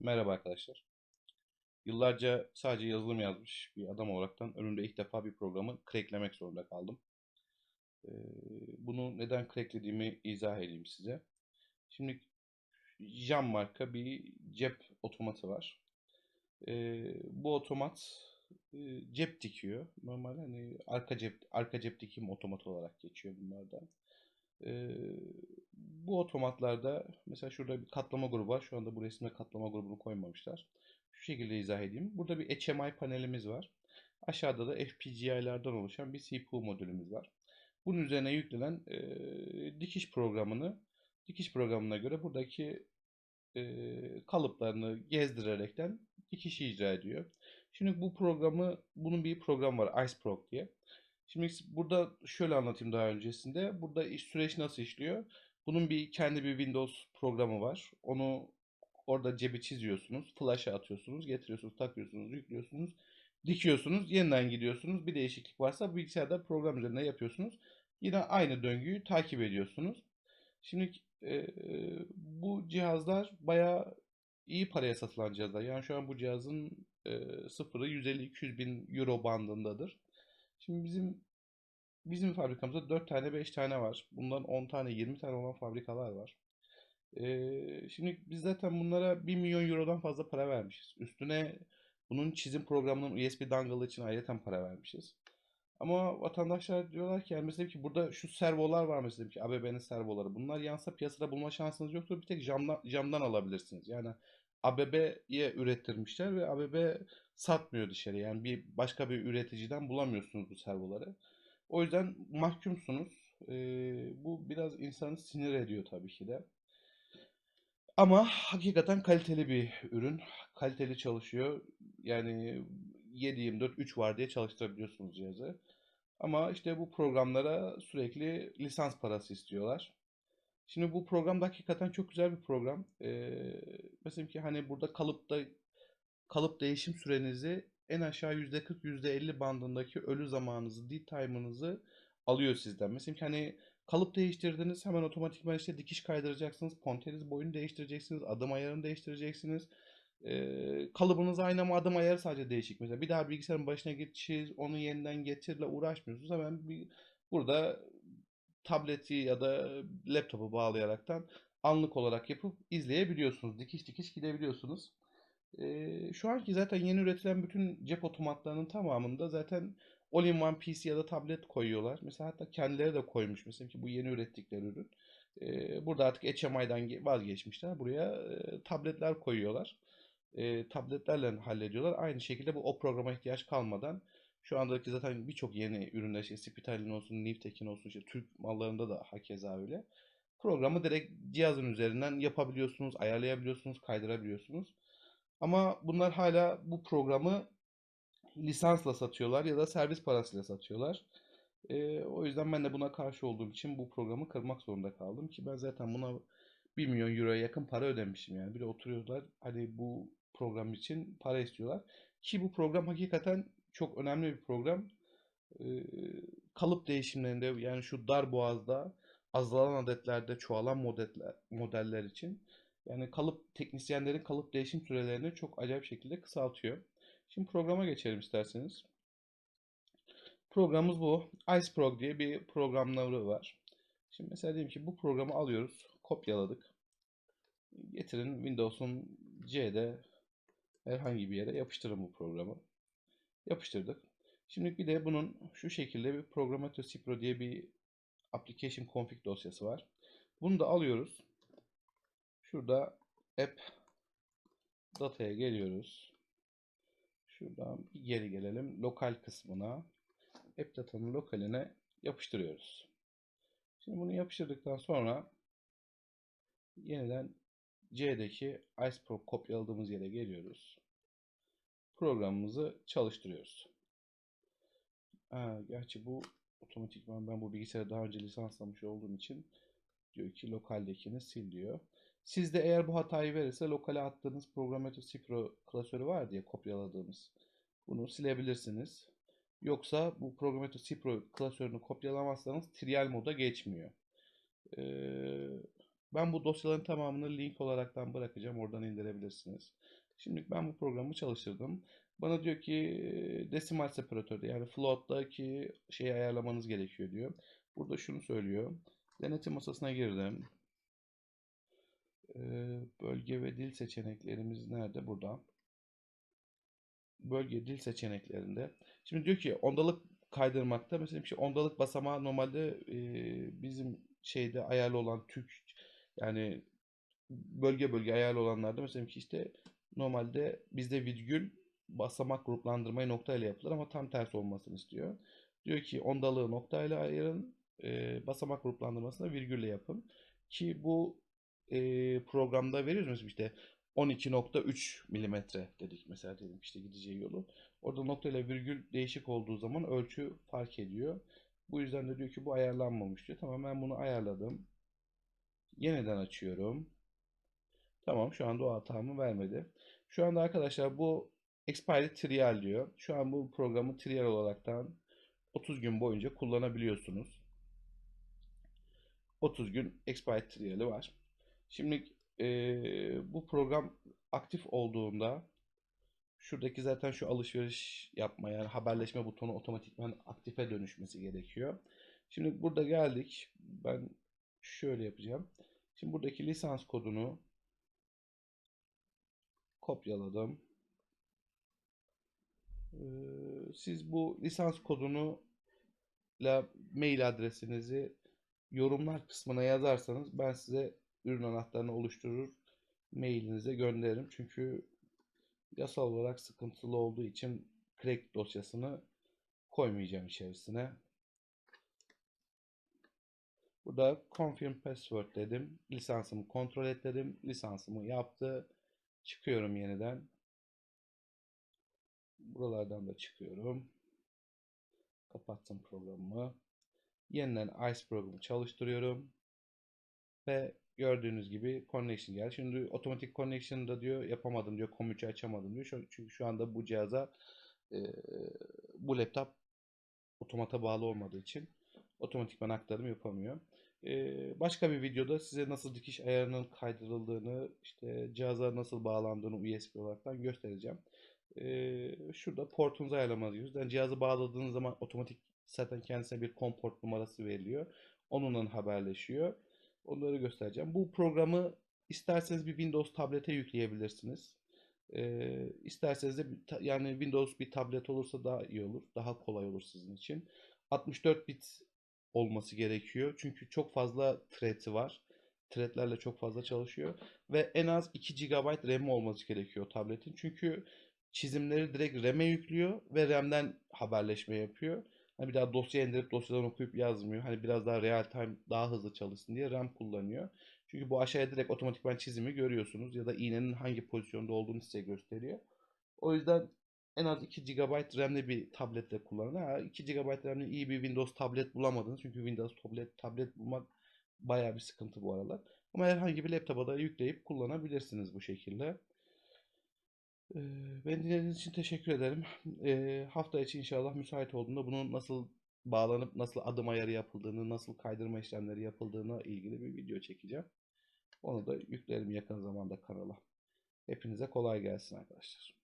Merhaba arkadaşlar. Yıllarca sadece yazılım yazmış bir adam olaraktan önümde ilk defa bir programı cracklemek zorunda kaldım. Ee, bunu neden cracklediğimi izah edeyim size. Şimdi Jam marka bir cep otomatı var. Ee, bu otomat e, cep dikiyor. Normal hani arka cep arka cep dikim otomatı olarak geçiyor bunlardan. Ee, bu otomatlarda mesela şurada bir katlama grubu var. Şu anda bu resimde katlama grubunu koymamışlar. Şu şekilde izah edeyim. Burada bir HMI panelimiz var. Aşağıda da FPGA'lardan oluşan bir CPU modülümüz var. Bunun üzerine yüklenen e, dikiş programını dikiş programına göre buradaki e, kalıplarını gezdirerekten dikişi icra ediyor. Şimdi bu programı bunun bir program var IceProg diye. Şimdi burada şöyle anlatayım daha öncesinde. Burada iş süreç nasıl işliyor? Bunun bir kendi bir Windows programı var. Onu orada cebi çiziyorsunuz, flash'a atıyorsunuz, getiriyorsunuz, takıyorsunuz, yüklüyorsunuz, dikiyorsunuz, yeniden gidiyorsunuz. Bir değişiklik varsa bilgisayarda program üzerinde yapıyorsunuz. Yine aynı döngüyü takip ediyorsunuz. Şimdi e, bu cihazlar bayağı iyi paraya satılan cihazlar. Yani şu an bu cihazın e, sıfırı 150-200 bin euro bandındadır. Şimdi bizim bizim fabrikamızda 4 tane 5 tane var. Bundan 10 tane 20 tane olan fabrikalar var. Ee, şimdi biz zaten bunlara 1 milyon eurodan fazla para vermişiz. Üstüne bunun çizim programının USB dongle için ayrıca para vermişiz. Ama vatandaşlar diyorlar ki yani mesela ki burada şu servolar var mesela ki ABB'nin servoları. Bunlar yansa piyasada bulma şansınız yoktur. Bir tek camdan, camdan alabilirsiniz. Yani ABB'ye ürettirmişler ve ABB satmıyor dışarı. Yani bir başka bir üreticiden bulamıyorsunuz bu servoları. O yüzden mahkumsunuz. Ee, bu biraz insanı sinir ediyor tabii ki de. Ama hakikaten kaliteli bir ürün. Kaliteli çalışıyor. Yani 7/24 3 var diye çalıştırabiliyorsunuz cihazı. Ama işte bu programlara sürekli lisans parası istiyorlar. Şimdi bu program da hakikaten çok güzel bir program. Ee, mesela ki hani burada kalıpta kalıp değişim sürenizi en aşağı %40 %50 bandındaki ölü zamanınızı, dead time'ınızı alıyor sizden. Mesela ki hani kalıp değiştirdiniz hemen otomatikman işte dikiş kaydıracaksınız, ponteriz boyunu değiştireceksiniz, adım ayarını değiştireceksiniz. Ee, kalıbınız aynı ama adım ayarı sadece değişik. Mesela bir daha bilgisayarın başına git çiz, onu yeniden getirle uğraşmıyorsunuz. Hemen bir, burada tableti ya da laptopu bağlayaraktan anlık olarak yapıp izleyebiliyorsunuz. Dikiş dikiş gidebiliyorsunuz. Ee, şu anki zaten yeni üretilen bütün cep otomatlarının tamamında zaten all-in-one PC ya da tablet koyuyorlar. Mesela hatta kendileri de koymuş. Mesela ki bu yeni ürettikleri ürün. Ee, burada artık HMI'den vazgeçmişler. Buraya e, tabletler koyuyorlar. E, tabletlerle hallediyorlar. Aynı şekilde bu o programa ihtiyaç kalmadan şu andaki zaten birçok yeni ürünler işte Spitalin olsun, Nivtekin olsun, işte Türk mallarında da hakeza öyle. Programı direkt cihazın üzerinden yapabiliyorsunuz, ayarlayabiliyorsunuz, kaydırabiliyorsunuz. Ama bunlar hala bu programı lisansla satıyorlar ya da servis parasıyla satıyorlar. Ee, o yüzden ben de buna karşı olduğum için bu programı kırmak zorunda kaldım ki ben zaten buna 1 milyon euroya yakın para ödemişim yani. Bir de oturuyorlar hani bu program için para istiyorlar. Ki bu program hakikaten çok önemli bir program. Ee, kalıp değişimlerinde yani şu dar boğazda azalan adetlerde çoğalan modeller, modeller için yani kalıp teknisyenlerin kalıp değişim sürelerini çok acayip şekilde kısaltıyor. Şimdi programa geçelim isterseniz. Programımız bu. IceProg diye bir programları var. Şimdi mesela diyelim ki bu programı alıyoruz. Kopyaladık. Getirin Windows'un C'de herhangi bir yere yapıştırın bu programı. Yapıştırdık. Şimdi bir de bunun şu şekilde bir Programmator Cipro diye bir application config dosyası var. Bunu da alıyoruz. Şurada app data'ya geliyoruz. Şuradan bir geri gelelim. Lokal kısmına app data'nın lokaline yapıştırıyoruz. Şimdi bunu yapıştırdıktan sonra yeniden C'deki IcePro kopyaladığımız yere geliyoruz. Programımızı çalıştırıyoruz. Ha, gerçi bu otomatikman ben bu bilgisayarı daha önce lisanslamış olduğum için diyor ki lokaldekini sil diyor. Sizde eğer bu hatayı verirse lokale attığınız Programmator Cipro klasörü var diye kopyaladığımız bunu silebilirsiniz. Yoksa bu Programmator Cipro klasörünü kopyalamazsanız trial moda geçmiyor. Ee, Ben bu dosyaların tamamını link olaraktan bırakacağım. Oradan indirebilirsiniz. Şimdi ben bu programı çalıştırdım. Bana diyor ki desimal separatörde yani float'taki şeyi ayarlamanız gerekiyor diyor. Burada şunu söylüyor. Denetim masasına girdim. Bölge ve dil seçeneklerimiz nerede? Burada. Bölge dil seçeneklerinde. Şimdi diyor ki ondalık kaydırmakta. Mesela bir şey ondalık basamağı normalde bizim şeyde ayarlı olan Türk yani bölge bölge ayarlı olanlarda mesela ki işte normalde bizde virgül basamak gruplandırmayı noktayla yapılır ama tam tersi olmasını istiyor. Diyor ki ondalığı noktayla ayırın, e, basamak gruplandırmasını virgülle yapın. Ki bu e, programda veriyoruz işte 12.3 milimetre dedik mesela dedim işte gideceği yolu. Orada noktayla virgül değişik olduğu zaman ölçü fark ediyor. Bu yüzden de diyor ki bu ayarlanmamış diyor. Tamam ben bunu ayarladım. Yeniden açıyorum. Tamam şu anda o hatamı vermedi. Şu anda arkadaşlar bu expired trial diyor. Şu an bu programı trial olaraktan 30 gün boyunca kullanabiliyorsunuz. 30 gün expired trial'i var. Şimdi eee, bu program aktif olduğunda şuradaki zaten şu alışveriş yapma yani haberleşme butonu otomatikman aktife dönüşmesi gerekiyor. Şimdi burada geldik. Ben şöyle yapacağım. Şimdi buradaki lisans kodunu kopyaladım. Ee, siz bu lisans kodunu ile mail adresinizi yorumlar kısmına yazarsanız ben size ürün anahtarını oluşturur mailinize gönderirim. Çünkü yasal olarak sıkıntılı olduğu için crack dosyasını koymayacağım içerisine. Burada confirm password dedim. Lisansımı kontrol et dedim. Lisansımı yaptı. Çıkıyorum yeniden. Buralardan da çıkıyorum. Kapattım programımı. Yeniden ICE programı çalıştırıyorum. Ve gördüğünüz gibi connection geldi. Şimdi otomatik connection'da diyor yapamadım diyor. Com3'ü açamadım diyor. Çünkü şu anda bu cihaza e, bu laptop otomata bağlı olmadığı için otomatikman aktarım yapamıyor. Başka bir videoda size nasıl dikiş ayarının kaydırıldığını, işte cihaza nasıl bağlandığını USB olaraktan göstereceğim. Şurada portunuzu ayarlamanız. Yani cihazı bağladığınız zaman otomatik zaten kendisine bir COM port numarası veriliyor. Onunla haberleşiyor. Onları göstereceğim. Bu programı isterseniz bir Windows tablete yükleyebilirsiniz. Ee, isterseniz de yani Windows bir tablet olursa daha iyi olur. Daha kolay olur sizin için. 64 bit olması gerekiyor. Çünkü çok fazla thread'i var. Thread'lerle çok fazla çalışıyor. Ve en az 2 GB RAM olması gerekiyor tabletin. Çünkü çizimleri direkt RAM'e yüklüyor ve RAM'den haberleşme yapıyor. Hani bir daha dosya indirip dosyadan okuyup yazmıyor. Hani biraz daha real time daha hızlı çalışsın diye RAM kullanıyor. Çünkü bu aşağıya direkt otomatikman çizimi görüyorsunuz ya da iğnenin hangi pozisyonda olduğunu size gösteriyor. O yüzden en az 2 GB RAM'li bir tabletle kullanın. Ha, 2 GB RAM'li iyi bir Windows tablet bulamadınız. Çünkü Windows tablet tablet bulmak bayağı bir sıkıntı bu aralar. Ama herhangi bir laptopa da yükleyip kullanabilirsiniz bu şekilde. Ee, Beni dinlediğiniz için teşekkür ederim. Ee, hafta içi inşallah müsait olduğunda bunun nasıl bağlanıp nasıl adım ayarı yapıldığını, nasıl kaydırma işlemleri yapıldığına ilgili bir video çekeceğim. Onu da yüklerim yakın zamanda kanala. Hepinize kolay gelsin arkadaşlar.